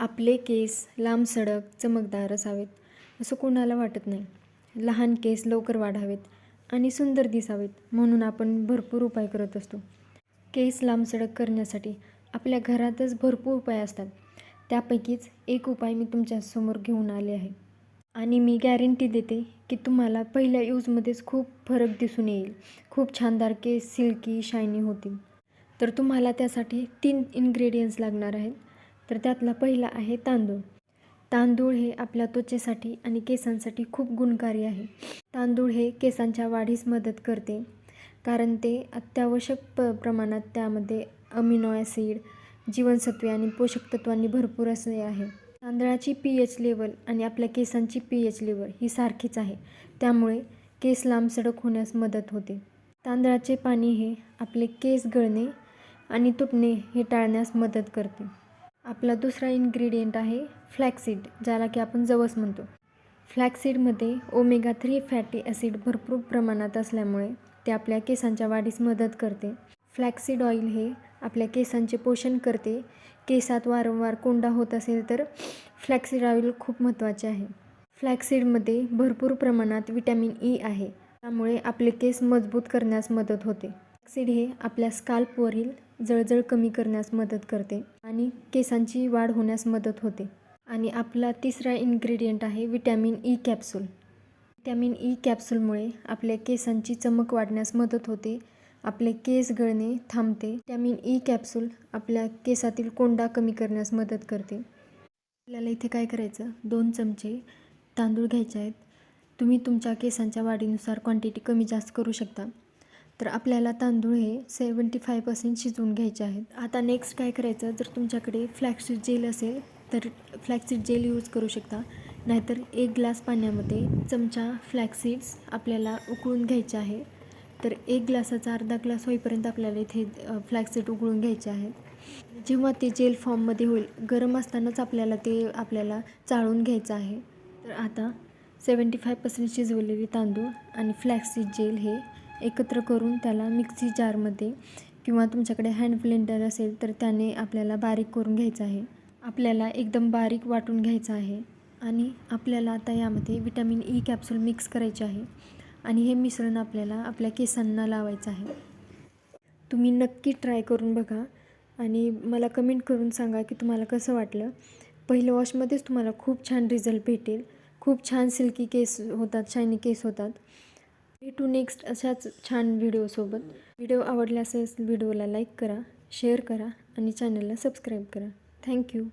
आपले केस लांब सडक चमकदार असावेत असं कोणाला वाटत नाही. लहान केस लवकर वाढावेत आणि सुंदर दिसावेत म्हणून आपण भरपूर उपाय करत असतो. केस लांब सडक करण्यासाठी आपल्या घरातच भरपूर उपाय असतात. त्यापैकीच एक उपाय मी तुमच्यासमोर घेऊन आले आहे. आणि मी गॅरंटी देते की तुम्हाला पहिल्या यूजमध्येच खूप फरक दिसून येईल. खूप छानदार केस सिल्की शायनी होतील. तर तुम्हाला त्यासाठी तीन इन्ग्रेडियंट्स लागणार आहेत. तर त्यातला पहिला आहे तांदूळ. तांदूळ हे आपल्या त्वचेसाठी आणि केसांसाठी खूप गुणकारी आहे. तांदूळ हे केसांच्या वाढीस मदत करते कारण ते अत्यावश्यक प प्रमाणात त्यामध्ये अमिनो ॲसिड जीवनसत्वे आणि पोषक तत्वांनी भरपूर असे आहे. तांदळाची पी एच लेवल आणि आपल्या केसांची पी एच लेवल ही सारखीच आहे. त्यामुळे केस लांब सडक होण्यास मदत होते. तांदळाचे पाणी हे आपले केस गळणे आणि तुटणे हे टाळण्यास मदत करते. आपला दुसरा इन्ग्रेडियंट आहे फ्लॅक्सीड ज्याला की आपण जवस म्हणतो. फ्लॅक्सीडमध्ये ओमेगा थ्री फॅटी ॲसिड भरपूर प्रमाणात असल्यामुळे ते आपल्या केसांच्या वाढीस मदत करते. फ्लॅक्सीड ऑइल हे आपल्या केसांचे पोषण करते. केसात वारंवार कोंडा होत असेल तर फ्लॅक्सीड ऑइल खूप महत्त्वाचे आहे. फ्लॅक्सीडमध्ये भरपूर प्रमाणात विटॅमिन ई e आहे. त्यामुळे आपले केस मजबूत करण्यास मदत होते. फ्लॅक्सीड हे आपल्या स्काल्पवरील जळजळ कमी करण्यास मदत करते आणि केसांची वाढ होण्यास मदत होते. आणि आपला तिसरा इन्ग्रेडियंट आहे vitamin E capsule vitamin E कॅप्सूलमुळे आपल्या केसांची चमक वाढण्यास मदत होते. आपले केस गळणे थांबते. विटॅमिन ई कॅप्सूल आपल्या केसातील कोंडा कमी करण्यास मदत करते. आपल्याला इथे काय करायचं? दोन चमचे तांदूळ घ्यायचे आहेत. तुम्ही तुमच्या केसांच्या वाढीनुसार क्वांटिटी कमी जास्त करू शकता. तर आपल्याला तांदूळ हे सेवन्टी फाय पर्सेंट शिजवून घ्यायचे आहेत. आता नेक्स्ट काय करायचं? जर तुमच्याकडे फ्लॅक्सीड जेल असेल तर फ्लॅक्सीड जेल यूज करू शकता. नाहीतर एक ग्लास पाण्यामध्ये चमचा फ्लॅक्सीड्स आपल्याला उकळून घ्यायचे आहे. तर एक ग्लासाचा अर्धा ग्लास होईपर्यंत आपल्याला इथे फ्लॅक्सीड उकळून घ्यायचे आहेत. जेव्हा ते जेल फॉर्ममध्ये होईल गरम असतानाच आपल्याला ते आपल्याला चाळून घ्यायचं आहे. तर आता सेवन्टी फाय पर्सेंट शिजवलेले तांदूळ आणि फ्लॅक्सीड जेल हे एकत्र करून त्याला मिक्सी जारमध्ये किंवा तुमच्याकडे हँड ब्लेंडर असेल तर त्याने आपल्याला बारीक करून घ्यायचं आहे. आपल्याला एकदम बारीक वाटून घ्यायचं आहे. आणि आपल्याला आता यामध्ये विटॅमिन ई कॅप्सूल मिक्स करायचे आहे. आणि हे मिश्रण आपल्याला आपल्या केसांना लावायचं आहे. तुम्ही नक्की ट्राय करून बघा. आणि मला कमेंट करून सांगा की तुम्हाला कसं वाटलं. पहिलं वॉशमध्येच तुम्हाला खूप छान रिझल्ट भेटेल. खूप छान सिल्की केस होतात शायनी केस होतात. भेटू नेक्स्ट अशाच छान व्हिडिओसोबत व्हिडिओ आवडला असेल व्हिडिओला लाईक करा शेअर करा आणि चॅनलला सबस्क्राईब करा. थँक्यू